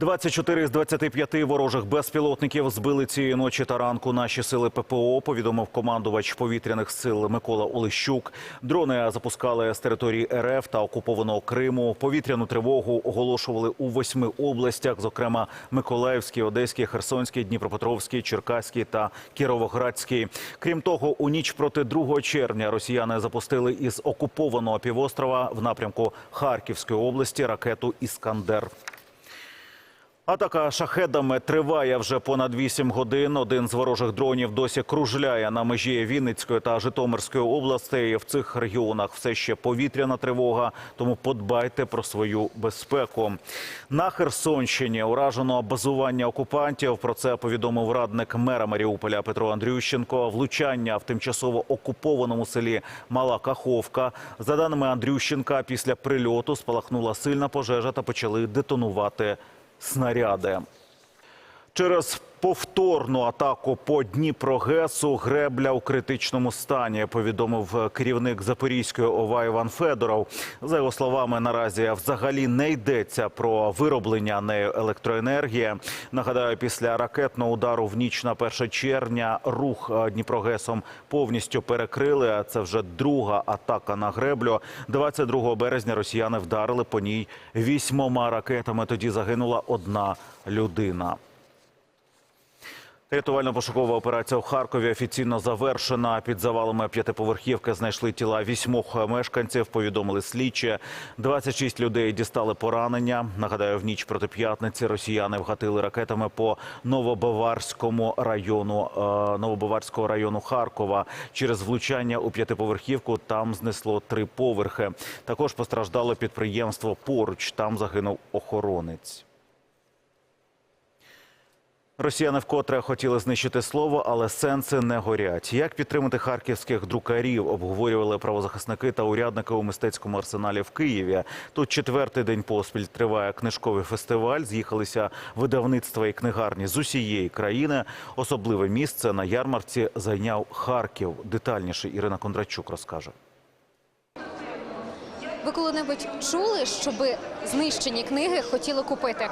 24 з 25 ворожих безпілотників збили цієї ночі та ранку наші сили ППО. Повідомив командувач повітряних сил Микола Олещук. Дрони запускали з території РФ та окупованого Криму. Повітряну тривогу оголошували у восьми областях, зокрема Миколаївській, Одеській, Херсонській, Дніпропетровській, Черкаській та Кіровоградській. Крім того, у ніч проти 2 червня росіяни запустили із окупованого півострова в напрямку Харківської області ракету Іскандер. Атака шахедами триває вже понад 8 годин. Один з ворожих дронів досі кружляє на межі Вінницької та Житомирської областей. В цих регіонах все ще повітряна тривога, тому подбайте про свою безпеку. На Херсонщині уражено базування окупантів. Про це повідомив радник мера Маріуполя Петро Андрющенко. Влучання в тимчасово окупованому селі Мала Каховка. За даними Андрющенка, після прильоту спалахнула сильна пожежа та почали детонувати снаряди. Через повторну атаку по Дніпрогесу гребля у критичному стані, повідомив керівник Запорізької ОВА Іван Федоров. За його словами, наразі взагалі не йдеться про вироблення нею електроенергії. Нагадаю, після ракетного удару в ніч на 1 червня рух е, Дніпрогесом повністю перекрили. Це вже друга атака на греблю. 22 березня росіяни вдарили по ній вісьмома ракетами. Тоді загинула одна людина. Рятувально-пошукова операція у Харкові офіційно завершена. Під завалами п'ятиповерхівки знайшли тіла вісьмох мешканців. Повідомили слідчі. 26 людей дістали поранення. Нагадаю, в ніч проти п'ятниці росіяни вгатили ракетами по Новобаварському району е, Новобаварського району Харкова. Через влучання у п'ятиповерхівку там знесло три поверхи. Також постраждало підприємство поруч. Там загинув охоронець. Росіяни вкотре хотіли знищити слово, але сенси не горять. Як підтримати харківських друкарів, обговорювали правозахисники та урядники у мистецькому арсеналі в Києві. Тут четвертий день поспіль триває книжковий фестиваль. З'їхалися видавництва і книгарні з усієї країни. Особливе місце на ярмарці зайняв Харків. Детальніше Ірина Кондрачук розкаже. Ви коли-небудь чули, щоб знищені книги хотіли купити?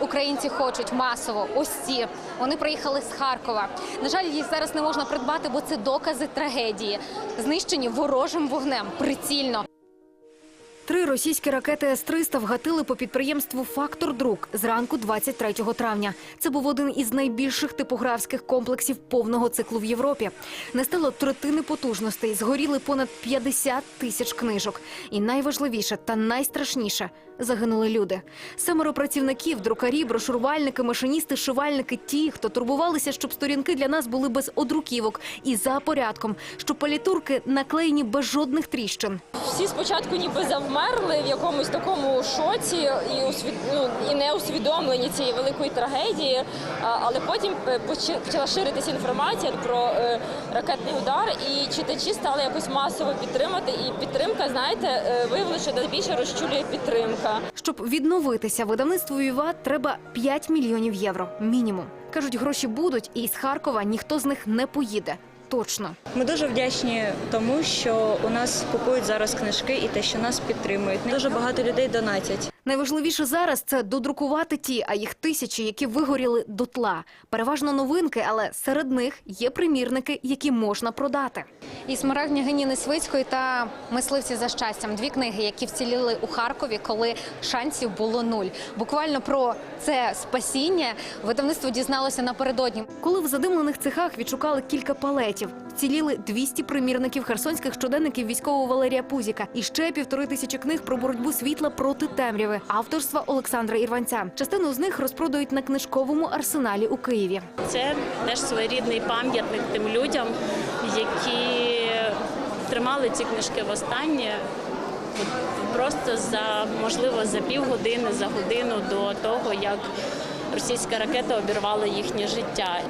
Українці хочуть масово ось ці. Вони приїхали з Харкова. На жаль, їх зараз не можна придбати, бо це докази трагедії, знищені ворожим вогнем прицільно. Три російські ракети С-300 вгатили по підприємству «Фактор Друк» зранку 23 травня. Це був один із найбільших типографських комплексів повного циклу в Європі. Не стало третини потужностей, згоріли понад 50 тисяч книжок. І найважливіше та найстрашніше – загинули люди. Семеро працівників, друкарі, брошурувальники, машиністи, шивальники – ті, хто турбувалися, щоб сторінки для нас були без одруківок і за порядком, щоб палітурки наклеєні без жодних тріщин. всі спочатку ніби завмерли в якомусь такому шоці і усвід... ну, і не усвідомлені цієї великої трагедії. Але потім е, почала ширитися інформація про е, ракетний удар, і читачі стали якось масово підтримати. І підтримка, знаєте, е, виявилося, що найбільше розчулює підтримка. Щоб відновитися видавництву Віва треба 5 мільйонів євро. Мінімум. Кажуть, гроші будуть, і з Харкова ніхто з них не поїде. Точно. Ми дуже вдячні тому, що у нас купують зараз книжки і те, що нас підтримують. Дуже багато людей донатять. Найважливіше зараз це додрукувати ті, а їх тисячі, які вигоріли дотла. Переважно новинки, але серед них є примірники, які можна продати. І смарагдня Геніни Свицької та мисливці за щастям. Дві книги, які вціліли у Харкові, коли шансів було нуль. Буквально про це спасіння видавництво дізналося напередодні. Коли в задимлених цехах відшукали кілька палетів, вціліли 200 примірників херсонських щоденників військового Валерія Пузіка і ще півтори тисячі книг про боротьбу світла проти темряви авторства Олександра Ірванця. Частину з них розпродають на книжковому арсеналі у Києві. Це теж своєрідний пам'ятник тим людям, які тримали ці книжки востаннє. от Просто за можливо за півгодини, за годину до того, як російська ракета обірвала їхнє життя.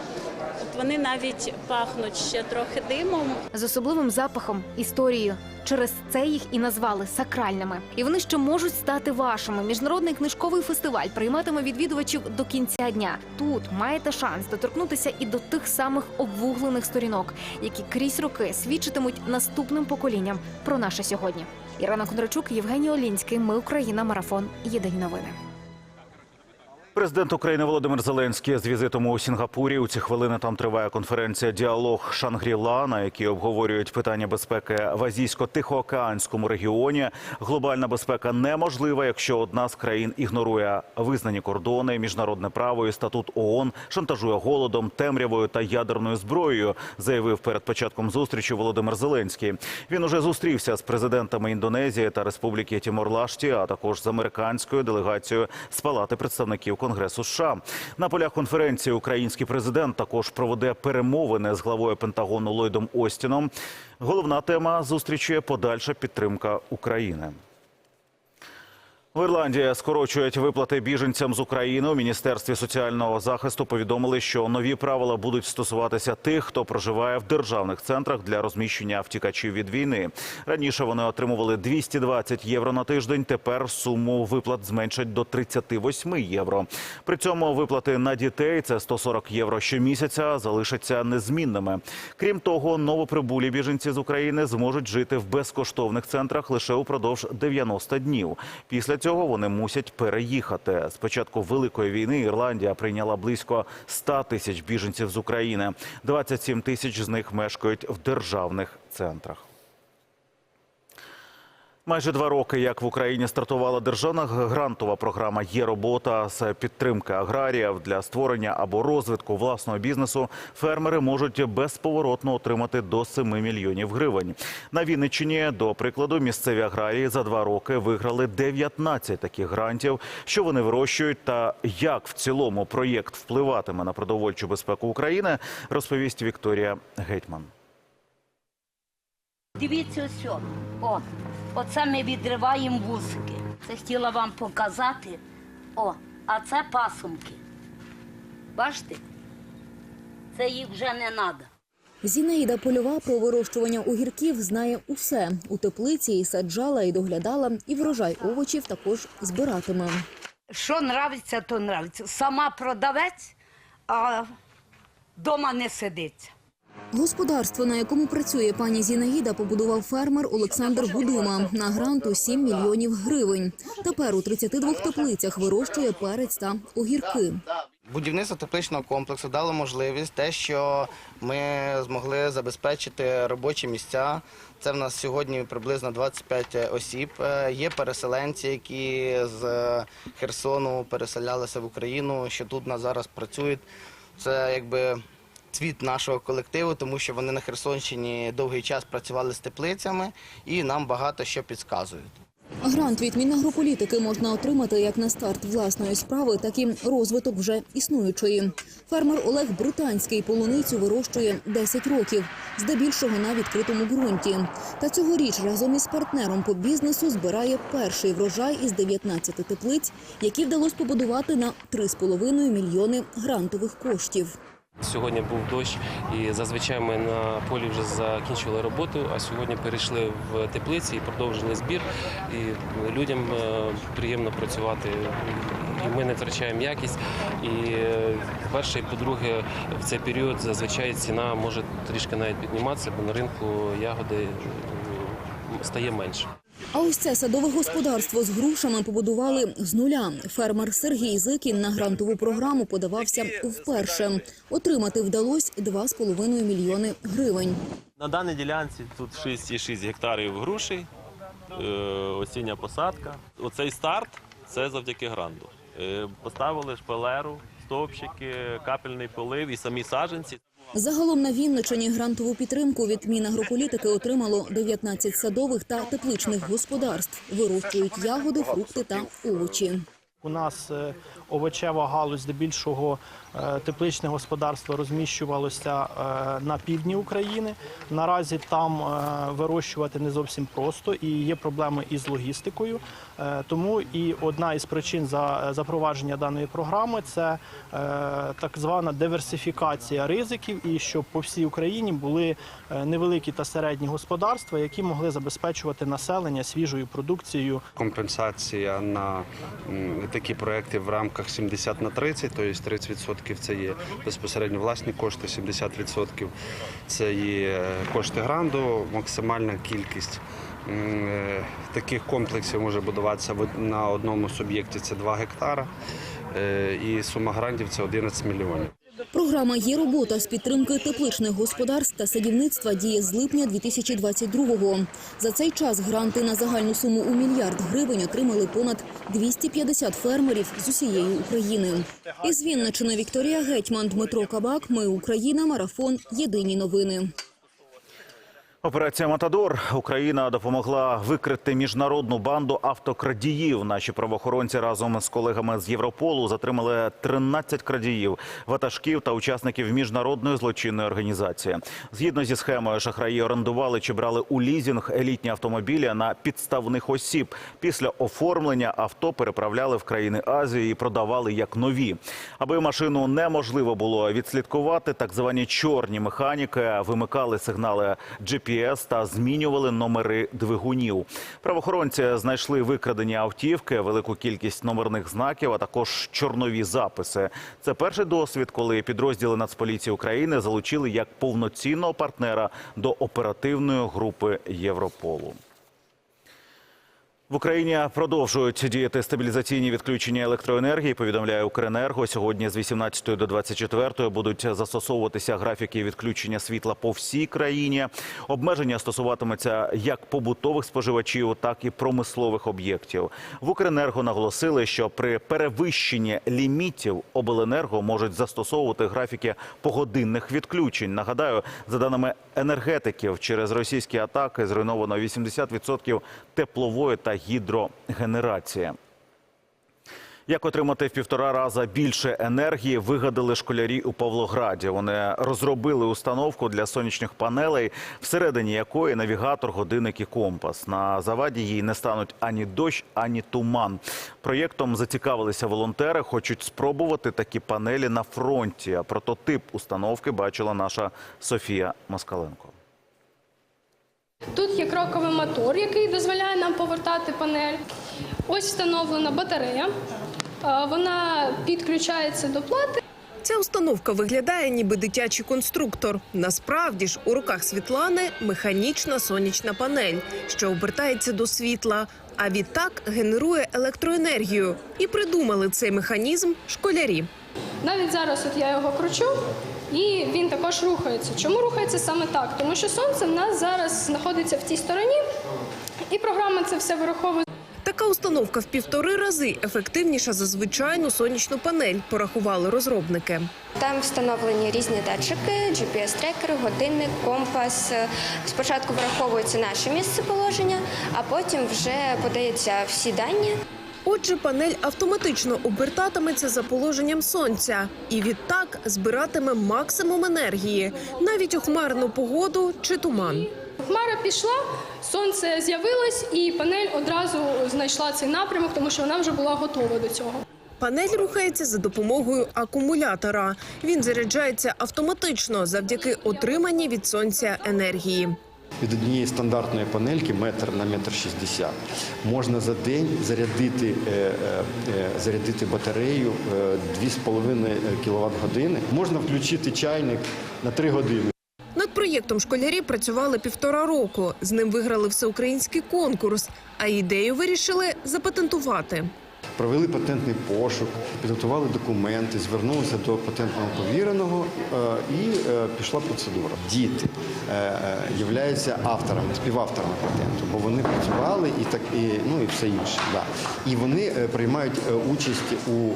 Вони навіть пахнуть ще трохи димом, з особливим запахом, історією. Через це їх і назвали сакральними. І вони ще можуть стати вашими. Міжнародний книжковий фестиваль прийматиме відвідувачів до кінця дня. Тут маєте шанс доторкнутися і до тих самих обвуглених сторінок, які крізь роки свідчитимуть наступним поколінням про наше сьогодні. Ірина Кондрачук, Євгеній Олінський. Ми Україна. Марафон. Єдині новини. Президент України Володимир Зеленський з візитом у Сінгапурі. У ці хвилини там триває конференція Діалог Шангріла, на якій обговорюють питання безпеки в азійсько-тихоокеанському регіоні. Глобальна безпека неможлива, якщо одна з країн ігнорує визнані кордони, міжнародне право і статут ООН, шантажує голодом, темрявою та ядерною зброєю. Заявив перед початком зустрічі Володимир Зеленський. Він уже зустрівся з президентами Індонезії та Республіки Тімор-Лашті, а також з американською делегацією з Палати представників Конгресу США. На полях конференції український президент також проведе перемовини з главою Пентагону Ллойдом Остіном. Головна тема зустрічі подальша підтримка України. В Ірландії скорочують виплати біженцям з України. У міністерстві соціального захисту повідомили, що нові правила будуть стосуватися тих, хто проживає в державних центрах для розміщення втікачів від війни. Раніше вони отримували 220 євро на тиждень. Тепер суму виплат зменшать до 38 євро. При цьому виплати на дітей це 140 євро щомісяця залишаться незмінними. Крім того, новоприбулі біженці з України зможуть жити в безкоштовних центрах лише упродовж 90 днів. Після цього вони мусять переїхати. З початку великої війни Ірландія прийняла близько 100 тисяч біженців з України. 27 тисяч з них мешкають в державних центрах. Майже два роки, як в Україні стартувала державна грантова програма Є робота з підтримки аграріїв для створення або розвитку власного бізнесу. Фермери можуть безповоротно отримати до 7 мільйонів гривень. На Вінниччині, до прикладу, місцеві аграрії за два роки виграли 19 таких грантів. Що вони вирощують та як в цілому проєкт впливатиме на продовольчу безпеку України, розповість Вікторія Гетьман. Дивіться ось. о. Оце ми відриваємо вусики. Це хотіла вам показати. О, а це пасумки. Бачите? Це їх вже не треба. Зінаїда Польова про вирощування огірків знає усе. У теплиці і саджала, і доглядала, і врожай овочів також збиратиме. Що нравиться, то нравиться. Сама продавець, а вдома не сидиться. Господарство, на якому працює пані Зінаїда, побудував фермер Олександр Гудума на гранту 7 мільйонів гривень. Тепер у 32 теплицях вирощує перець та огірки. Будівництво тепличного комплексу дало можливість те, що ми змогли забезпечити робочі місця. Це в нас сьогодні приблизно 25 осіб. Е, Є переселенці, які з Херсону переселялися в Україну, що тут нас зараз працюють. Це якби цвіт нашого колективу, тому що вони на Херсонщині довгий час працювали з теплицями і нам багато що підказують. Грант від Мінагрополітики можна отримати як на старт власної справи, так і розвиток вже існуючої. Фермер Олег Британський полуницю вирощує 10 років, здебільшого на відкритому ґрунті. Та цьогоріч разом із партнером по бізнесу збирає перший врожай із 19 теплиць, які вдалося побудувати на 3,5 мільйони грантових коштів. Сьогодні був дощ, і зазвичай ми на полі вже закінчили роботу. А сьогодні перейшли в теплиці і продовжили збір. І людям е, приємно працювати. І ми не втрачаємо якість. І е, по-перше, і по-друге, в цей період зазвичай ціна може трішки навіть підніматися, бо на ринку ягоди е, стає менше. А ось це садове господарство з грушами побудували з нуля. Фермер Сергій Зикін на грантову програму подавався вперше. Отримати вдалося 2,5 мільйони гривень. На даній ділянці тут 6,6 гектарів груші, е, осіння посадка. Оцей старт це завдяки гранту. Е, Поставили шпалеру, стовпчики, капельний полив і самі саджанці. Загалом на Вінничині грантову підтримку від Мінагрополітики отримало 19 садових та тепличних господарств. Вирощують ягоди, фрукти та овочі. У нас е, овочева галузь, здебільшого е, тепличне господарство розміщувалося е, на півдні України. Наразі там вирощувати не зовсім просто і є проблеми із логістикою. Тому і одна із причин за запровадження даної програми це так звана диверсифікація ризиків, і щоб по всій Україні були невеликі та середні господарства, які могли забезпечувати населення свіжою продукцією компенсація на такі проекти в рамках 70 на 30, тобто 30% це є безпосередньо власні кошти, 70% це є кошти гранду, максимальна кількість. е, Таких комплексів може будуватися на одному суб'єкті це 2 гектара. Е, І сума грантів це 11 мільйонів. Програма «Є робота» з підтримки тепличних господарств та садівництва діє з липня 2022-го. За цей час гранти на загальну суму у мільярд гривень отримали понад 250 фермерів з усієї України. Із Вінничини Вікторія Гетьман, Дмитро Кабак. Ми Україна. Марафон. Єдині новини. Операція Матадор Україна допомогла викрити міжнародну банду автокрадіїв. Наші правоохоронці разом з колегами з Європолу затримали 13 крадіїв, ватажків та учасників міжнародної злочинної організації. Згідно зі схемою, шахраї орендували чи брали у лізінг елітні автомобілі на підставних осіб. Після оформлення авто переправляли в країни Азії і продавали як нові. Аби машину неможливо було відслідкувати, так звані чорні механіки вимикали сигнали GPS та змінювали номери двигунів. Правоохоронці знайшли викрадені автівки, велику кількість номерних знаків, а також чорнові записи. Це перший досвід, коли підрозділи Нацполіції України залучили як повноцінного партнера до оперативної групи Європолу. В Україні продовжують діяти стабілізаційні відключення електроенергії. Повідомляє Укренерго. Сьогодні з 18 до 24 будуть застосовуватися графіки відключення світла по всій країні. Обмеження стосуватиметься як побутових споживачів, так і промислових об'єктів. В Укренерго наголосили, що при перевищенні лімітів обленерго можуть застосовувати графіки погодинних відключень. Нагадаю, за даними енергетиків, через російські атаки зруйновано 80% теплової та гідрогенерації. Як отримати в півтора рази більше енергії, вигадали школярі у Павлограді. Вони розробили установку для сонячних панелей, всередині якої навігатор, годинник і компас. На заваді їй не стануть ані дощ, ані туман. Проєктом зацікавилися волонтери. Хочуть спробувати такі панелі на фронті. А прототип установки бачила наша Софія Москаленко. Тут є кроковий мотор, який дозволяє нам повертати панель. Ось встановлена батарея. Е, Вона підключається до плати. Ця установка виглядає ніби дитячий конструктор. Насправді ж у руках Світлани механічна сонячна панель, що обертається до світла, а відтак генерує електроенергію. І придумали цей механізм школярі. Навіть зараз от я його кручу, і він також рухається. Чому рухається саме так? Тому що сонце в нас зараз знаходиться в тій стороні, і програма це все вираховує. Така установка в півтори рази ефективніша за звичайну сонячну панель, порахували розробники. Там встановлені різні датчики, GPS-трекери, годинник, компас. Спочатку враховується наше місце положення, а потім вже подається всі дані. Отже, панель автоматично обертатиметься за положенням сонця і відтак збиратиме максимум енергії, навіть у хмарну погоду чи туман. Хмара пішла, сонце з'явилось, і панель одразу знайшла цей напрямок, тому що вона вже була готова до цього. Панель рухається за допомогою акумулятора. Він заряджається автоматично завдяки отриманні від сонця енергії. Від однієї стандартної панельки метр на метр шістдесят можна за день зарядити, е, е, е, зарядити батарею е, 2,5 кВт години. Можна включити чайник на 3 години. Над проєктом школярі працювали півтора року. З ним виграли всеукраїнський конкурс, а ідею вирішили запатентувати. Провели патентний пошук, підготували документи, звернулися до патентного повіреного е, і е, пішла процедура. Діти е, являються авторами, співавторами патенту, бо вони працювали і так і ну і все інше. Да. І вони приймають участь у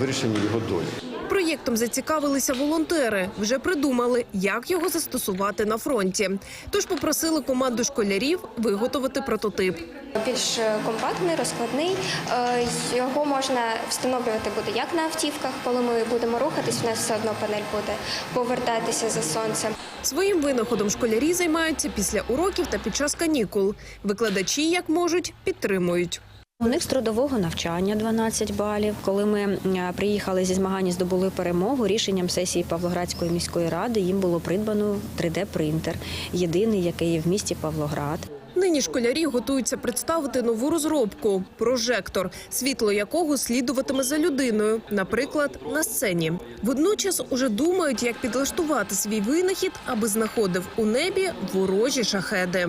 вирішенні його долі. Проєктом зацікавилися волонтери. Вже придумали, як його застосувати на фронті. Тож попросили команду школярів виготовити прототип. Більш компактний, розкладний. Е, Його можна встановлювати буде як на автівках, коли ми будемо рухатись, у нас все одно панель буде повертатися за сонцем. Своїм винаходом школярі займаються після уроків та під час канікул. Викладачі, як можуть, підтримують. У них з трудового навчання 12 балів. Коли ми приїхали зі змагань, і здобули перемогу. Рішенням сесії Павлоградської міської ради їм було придбано 3D-принтер, єдиний, який є в місті Павлоград. Нині школярі готуються представити нову розробку прожектор, світло якого слідуватиме за людиною, наприклад, на сцені. Водночас уже думають, як підлаштувати свій винахід, аби знаходив у небі ворожі шахеди.